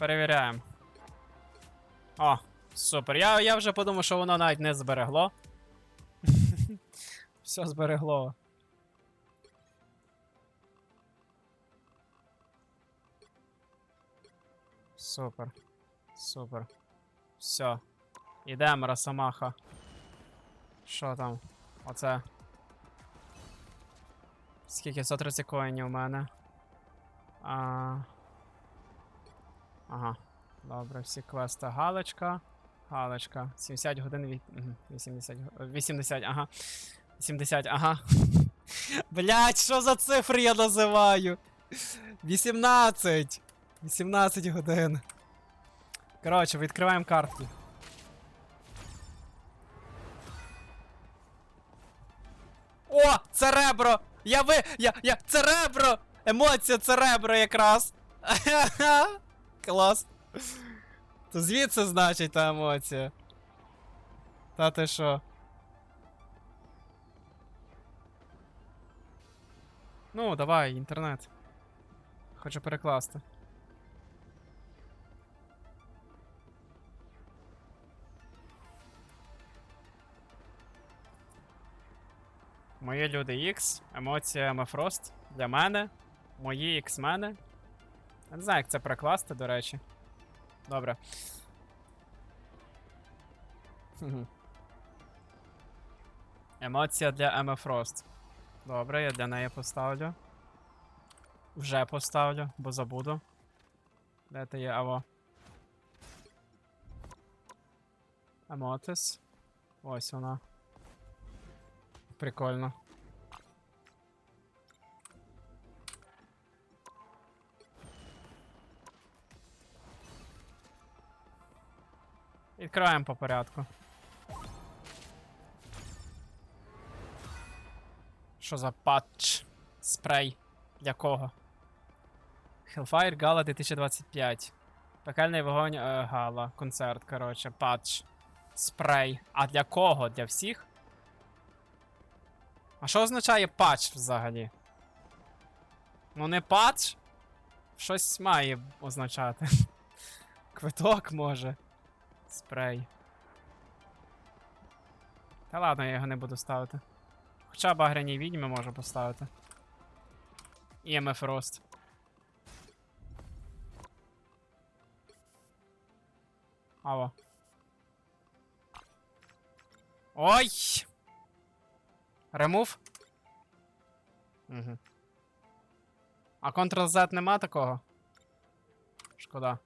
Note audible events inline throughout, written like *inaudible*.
Перевіряємо. О, супер. Я, я вже подумав, що воно навіть не зберегло. *laughs* Все зберегло. Супер. Супер. Все. Ідемо, Росомаха. Що там? Оце. Скільки 130 коїнів у мене. А... Ага. Добре, всі квести. Галочка. Галочка. 70 годин від. 80. го- 80, ага. 70, ага. *laughs* Блять, що за цифри я називаю? 18! 18 годин. Коротше, відкриваємо картки. О! Церебро! Я ви. Я. Я. Церебро! Емоція церебро якраз! *laughs* Клас. То звідси значить та емоція. Та ти що? Ну, давай, інтернет. Хочу перекласти. Мої люди X, емоція Мефрост для мене. Мої X мене. Я не знаю, як це перекласти, до речі. Добре. Емоція для Ема Фрост. Добре, я для неї поставлю. Вже поставлю, бо забуду. Де ти є Аво? Емотис. Ось вона. Прикольно. Відкриваємо по порядку. Що за патч? Спрей. Для кого? Hellfire Gala 2025. Пекельний вогонь е, Гала. Концерт, коротше, патч. Спрей. А для кого? Для всіх? А що означає патч взагалі? Ну не патч? Щось має означати. *laughs* Квиток може. Спрей. Та ладно, я його не буду ставити. Хоча багряні відьми можу поставити. І МФ Рост. Аво. Ой! Ремув? Угу. А Ctrl-Z нема такого? Шкода.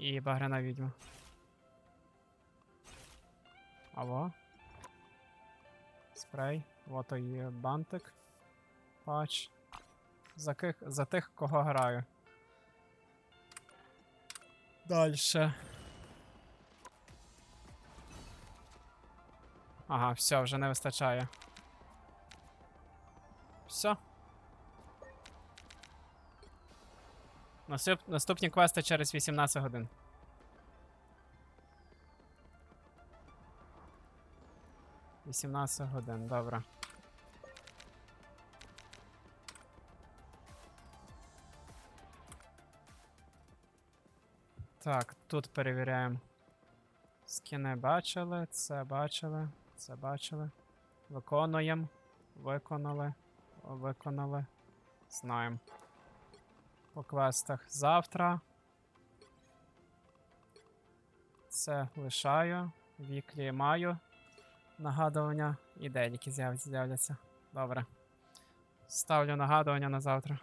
І багряна відьма. Алло. Спрей. Вот і бантик. Патч. За, ких, за тих, кого граю. Дальше. Ага, все, вже не вистачає. Все. Наступ... Наступні квести через 18 годин. Вісімнадцять годин, добре. Так, тут перевіряємо. Скіни бачили, це бачили, це бачили. Виконуємо. Виконали. Виконали. Знаємо. По квестах завтра. Це лишаю. Віклі маю. Нагадування. І деякі з'являться. Добре. Ставлю нагадування на завтра.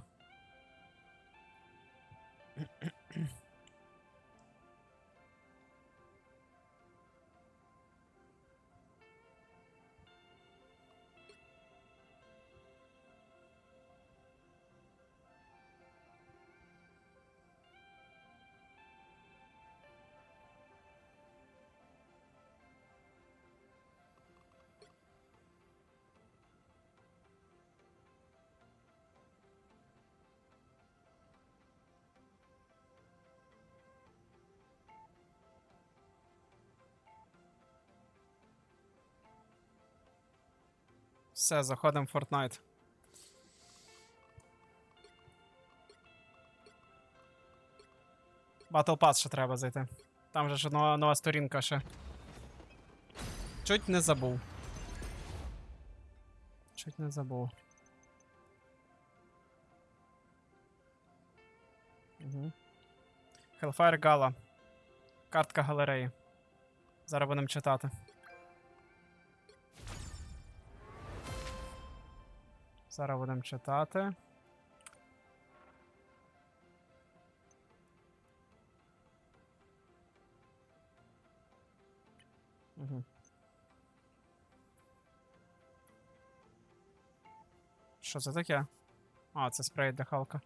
Все, заходимо в Fortnite. Battle Pass ще треба зайти. Там вже ж нова, нова сторінка ще. Чуть не забув. Чуть не забув. Угу. Hellfire Gala. Картка галереї. Зараз будемо читати. Зараз будемо читати. Угу. Що це таке? А, це спрей для Халка.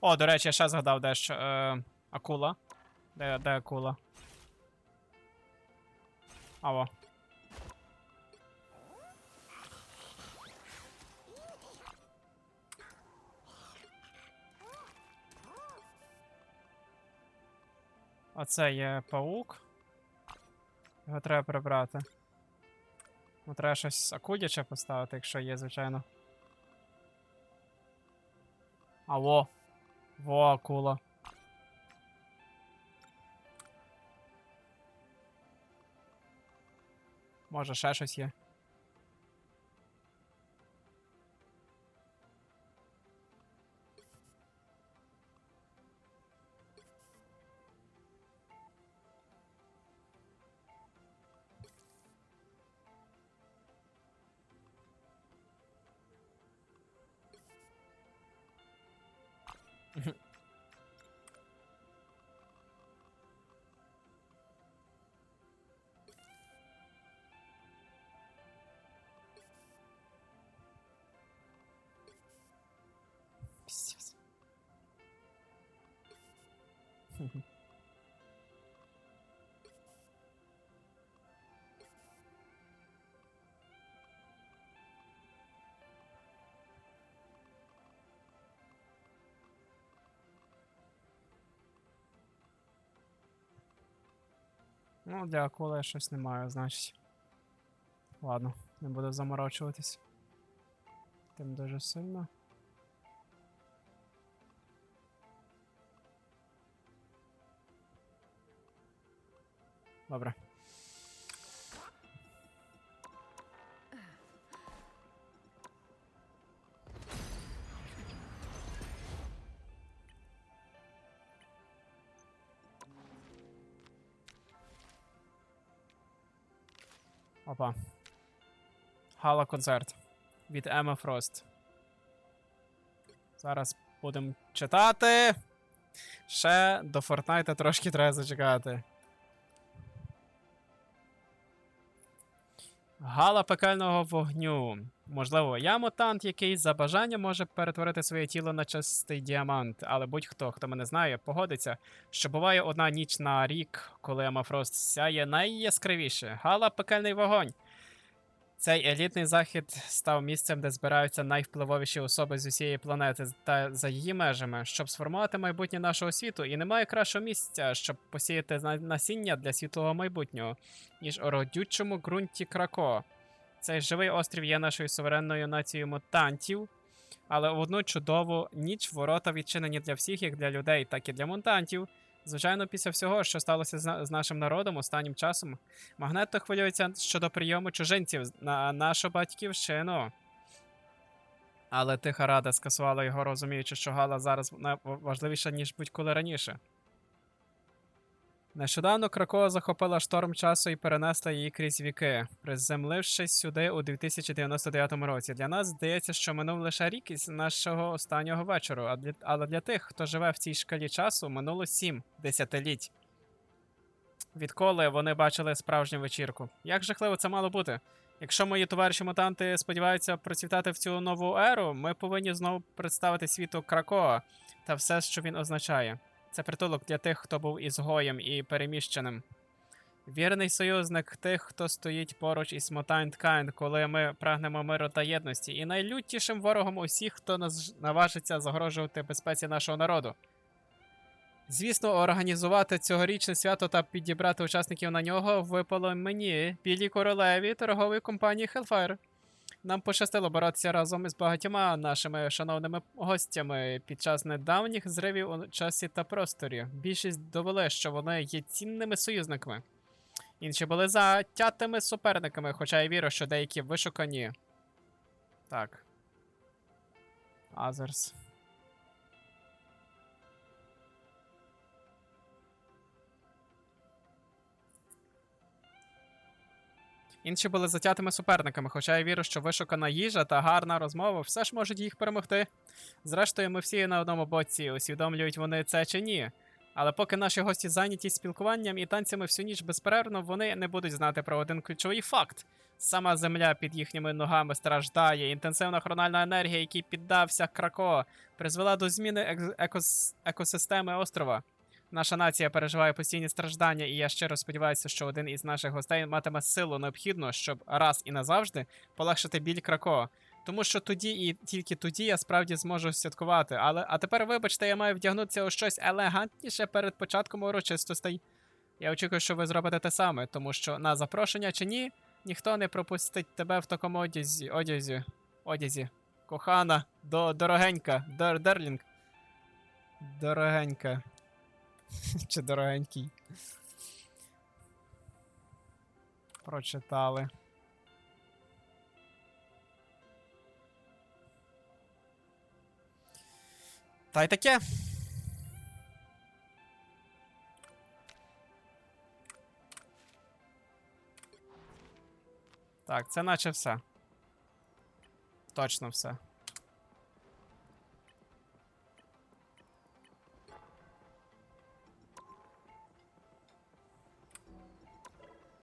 О, до речі, я ще згадав дещо. Е, акула. Де, де акула? Аво. Оце є паук. Його треба прибрати. Ну, треба щось акудяче поставити, якщо є, звичайно. А во. Во, акула. Може, ще щось є. Ну, для акули я щось не маю, значить. Ладно, не буду заморочуватись. Тим дуже сильно. Добре. Опа. Гала концерт від Ема Фрост. Зараз будемо читати. Ще до Фортнайта трошки треба зачекати. Гала пекельного вогню. Можливо, я мутант, який за бажання може перетворити своє тіло на чистий діамант, але будь-хто, хто мене знає, погодиться, що буває одна ніч на рік, коли Амафрост сяє найяскравіше. Гала пекельний вогонь. Цей елітний захід став місцем, де збираються найвпливовіші особи з усієї планети та за її межами, щоб сформувати майбутнє нашого світу, і немає кращого місця, щоб посіяти насіння для світлого майбутнього, ніж у родючому ґрунті Крако. Цей живий острів є нашою суверенною нацією мутантів, але в одну чудову ніч ворота відчинені для всіх, як для людей, так і для мутантів. Звичайно, після всього, що сталося з, нашим народом останнім часом, Магнето хвилюється щодо прийому чужинців на нашу батьківщину. Але тиха рада скасувала його, розуміючи, що Гала зараз важливіша, ніж будь-коли раніше. Нещодавно Кракова захопила шторм часу і перенесла її крізь віки, приземлившись сюди у 2099 році. Для нас здається, що минув лише рік із нашого останнього вечору, але для тих, хто живе в цій шкалі часу, минуло сім десятиліть. Відколи вони бачили справжню вечірку. Як жахливо це мало бути? Якщо мої товариші мутанти сподіваються процвітати в цю нову еру, ми повинні знову представити світу Кракоа та все, що він означає. Це притулок для тих, хто був ізгоєм і переміщеним. Вірний союзник тих, хто стоїть поруч із Mutantkind, коли ми прагнемо миру та єдності, і найлютішим ворогом усіх, хто наважиться загрожувати безпеці нашого народу. Звісно, організувати цьогорічне свято та підібрати учасників на нього випало мені, білій королеві торгової компанії Hellfire. Нам пощастило боротися разом із багатьма нашими шановними гостями під час недавніх зривів у часі та просторі. Більшість довели, що вони є цінними союзниками. Інші були затятими суперниками, хоча я вірю, що деякі вишукані. Так. Азерс. Інші були затятими суперниками, хоча я вірю, що вишукана їжа та гарна розмова все ж можуть їх перемогти. Зрештою, ми всі на одному боці, усвідомлюють вони це чи ні. Але поки наші гості зайняті спілкуванням і танцями всю ніч безперервно, вони не будуть знати про один ключовий факт. Сама земля під їхніми ногами страждає. Інтенсивна хрональна енергія, якій піддався Крако, призвела до зміни екос- екосистеми острова. Наша нація переживає постійні страждання, і я щиро сподіваюся, що один із наших гостей матиме силу необхідну, щоб раз і назавжди полегшити біль Крако. Тому що тоді і тільки тоді я справді зможу святкувати. Але а тепер, вибачте, я маю вдягнутися у щось елегантніше перед початком урочистостей. Я очікую, що ви зробите те саме, тому що на запрошення чи ні, ніхто не пропустить тебе в такому одязі. одязі. одязі. Кохана, до, дорогенька, дор, дерлінг. Дорогенька. *laughs* Чи дорогенький. Прочитали. Та й таке. Так, це наче все. Точно все.